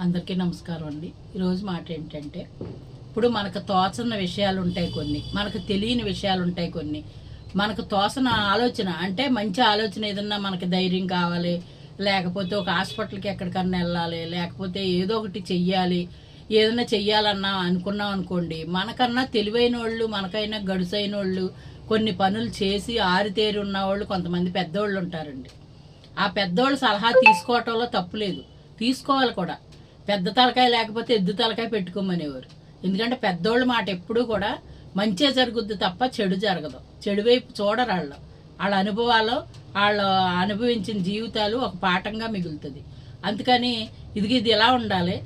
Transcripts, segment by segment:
అందరికీ నమస్కారం అండి. ఈరోజు మాట ఏంటంటే ఇప్పుడు మనకు తోచన విషయాలు ఉంటాయి కొన్ని మనకు తెలియని విషయాలు ఉంటాయి కొన్ని. మనకు తోచన ఆలోచన అంటే మంచి ఆలోచన ఏదన్నా మనకి ధైర్యం కావాలి లేకపోతే ఒక హాస్పిటల్కి ఎక్కడికన్నా వెళ్ళాలి లేకపోతే ఏదో ఒకటి చెయ్యాలి ఏదైనా చెయ్యాలన్నా అనుకున్నాం అనుకోండి మనకన్నా తెలివైన వాళ్ళు మనకైనా గడుసైన వాళ్ళు కొన్ని పనులు చేసి ఆరితేరి ఉన్న వాళ్ళు కొంతమంది పెద్దవాళ్ళు ఉంటారండి. ఆ పెద్దవాళ్ళు సలహా తీసుకోవటంలో తప్పు లేదు. తీసుకోవాలి కూడా. పెద్ద తలకాయ లేకపోతే ఎద్దు తలకాయ పెట్టుకోమనేవారు. ఎందుకంటే పెద్దోళ్ళ మాట ఎప్పుడూ కూడా మంచే జరుగుద్ది తప్ప చెడు జరగదు. చెడు వైపు చూడరు వాళ్ళు వాళ్ళ అనుభవాలు వాళ్ళు అనుభవించిన జీవితాలు ఒక పాఠంగా మిగులుతుంది. అందుకని ఇది ఇది ఇలా ఉండాలి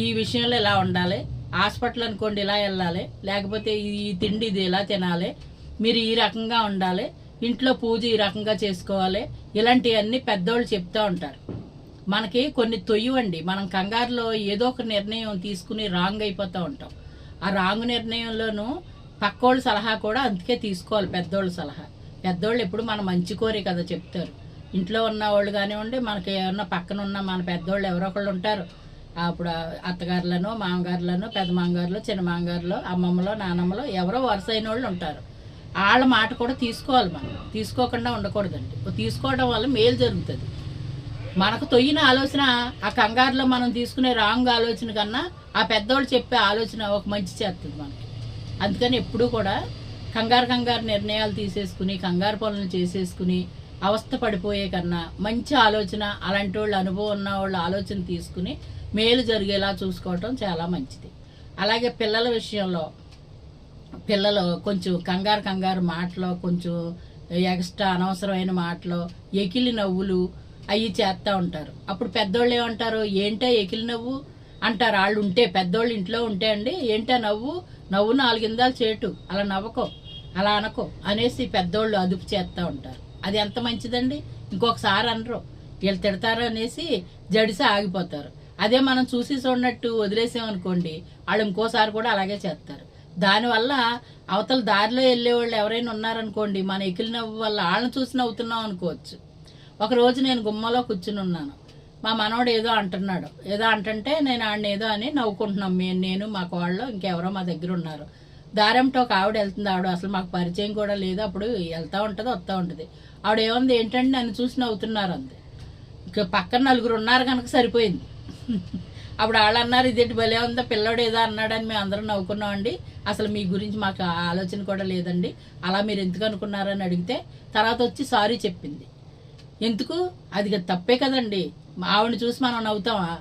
ఈ విషయంలో ఇలా ఉండాలి హాస్పిటల్ అనుకోండి ఇలా వెళ్ళాలి లేకపోతే ఈ తిండి ఇది ఇలా తినాలి మీరు ఈ రకంగా ఉండాలి ఇంట్లో పూజ ఈ రకంగా చేసుకోవాలి ఇలాంటివన్నీ పెద్దోళ్ళు చెప్తూ ఉంటారు. మనకి కొన్ని తొయ్యవండి మనం కంగారులో ఏదో ఒక నిర్ణయం తీసుకుని రాంగ్ అయిపోతూ ఉంటాం. ఆ రాంగ్ నిర్ణయంలోనూ పక్కోళ్ళ సలహా కూడా అందుకే తీసుకోవాలి పెద్దోళ్ళ సలహా. పెద్దోళ్ళు ఎప్పుడు మన మంచి కోరే కదా చెప్తారు. ఇంట్లో ఉన్న వాళ్ళు కానివ్వండి మనకి ఏమన్నా పక్కన ఉన్న మన పెద్దోళ్ళు ఎవరో ఒకళ్ళు ఉంటారు. అప్పుడు అత్తగారులను మామగారులను పెద్ద మామగారులు చిన్న మామగారులు అమ్మమ్మలో నానమ్మలో ఎవరో వరుస అయిన వాళ్ళు ఉంటారు. వాళ్ళ మాట కూడా తీసుకోవాలి మనం. తీసుకోకుండా ఉండకూడదండి. తీసుకోవడం వల్ల మేలు జరుగుతుంది. మనకు తొయ్యిన ఆలోచన ఆ కంగారులో మనం తీసుకునే రాంగ్ ఆలోచన కన్నా ఆ పెద్దవాళ్ళు చెప్పే ఆలోచన ఒక మంచి చేస్తుంది మనకి. అందుకని ఎప్పుడూ కూడా కంగారు కంగారు నిర్ణయాలు తీసేసుకుని కంగారు పనులు చేసేసుకుని అవస్థ పడిపోయే కన్నా మంచి ఆలోచన అలాంటి వాళ్ళు అనుభవం ఉన్న వాళ్ళ ఆలోచన తీసుకుని మేలు జరిగేలా చూసుకోవటం చాలా మంచిది. అలాగే పిల్లల విషయంలో పిల్లలు కొంచెం కంగారు కంగారు మాటలు కొంచెం ఎక్స్ట్రా అనవసరమైన మాటలు ఎకిలి నవ్వులు అవి చేస్తూ ఉంటారు. అప్పుడు పెద్దోళ్ళు ఏమంటారు? ఏంటో ఎకిలి నవ్వు? అంటారు. వాళ్ళు ఉంటే పెద్దోళ్ళు ఇంట్లో ఉంటే అండి ఏంటో నవ్వు? నవ్వు నాలుగిందాలు చేటు. అలా నవ్వకో. అలా అనకో. అనేసి పెద్దోళ్ళు అదుపు చేస్తూ ఉంటారు. అది ఎంత మంచిదండి? ఇంకొకసారి అనరు. వీళ్ళు తిడతారు అనేసి జడిసి ఆగిపోతారు. అదే మనం చూసి చూడనట్టు వదిలేసామనుకోండి వాళ్ళు ఇంకోసారి కూడా అలాగే చేస్తారు. దానివల్ల అవతల దారిలో వెళ్ళే వాళ్ళు ఎవరైనా ఉన్నారనుకోండి మన ఎకిలి నవ్వు వల్ల వాళ్ళని చూసి నవ్వుతున్నాం అనుకోవచ్చు. ఒక రోజు నేను గుమ్మలో కూర్చుని ఉన్నాను. మా మనవడు ఏదో అంటున్నాడు. ఏదో అంటుంటే నేను ఆడిని ఏదో అని నవ్వుకుంటున్నాం. మేము నేను మా కోళ్ళు ఇంకెవరో మా దగ్గర ఉన్నారు. దారంతో ఒక ఆవిడ వెళ్తుంది. ఆవిడ అసలు మాకు పరిచయం కూడా లేదు. అప్పుడు వెళ్తా ఉంటుంది వస్తూ ఉంటుంది. ఆవిడ ఏముంది? ఏంటంటే నన్ను చూసి నవ్వుతున్నారు అంది. ఇక పక్కన నలుగురు ఉన్నారు కనుక సరిపోయింది. అప్పుడు వాళ్ళు అన్నారు ఇదేంటి? భలే ఉందా? పిల్లోడు ఏదో అన్నాడని మేము అందరం నవ్వుకున్నామండి అసలు మీ గురించి మాకు ఆలోచన కూడా లేదండి. అలా మీరు ఎందుకు అనుకున్నారని అడిగితే తర్వాత వచ్చి సారీ చెప్పింది. ఎందుకు? అది తప్పే కదండి. ఆవిడని చూసి మనం నవ్వుతామా?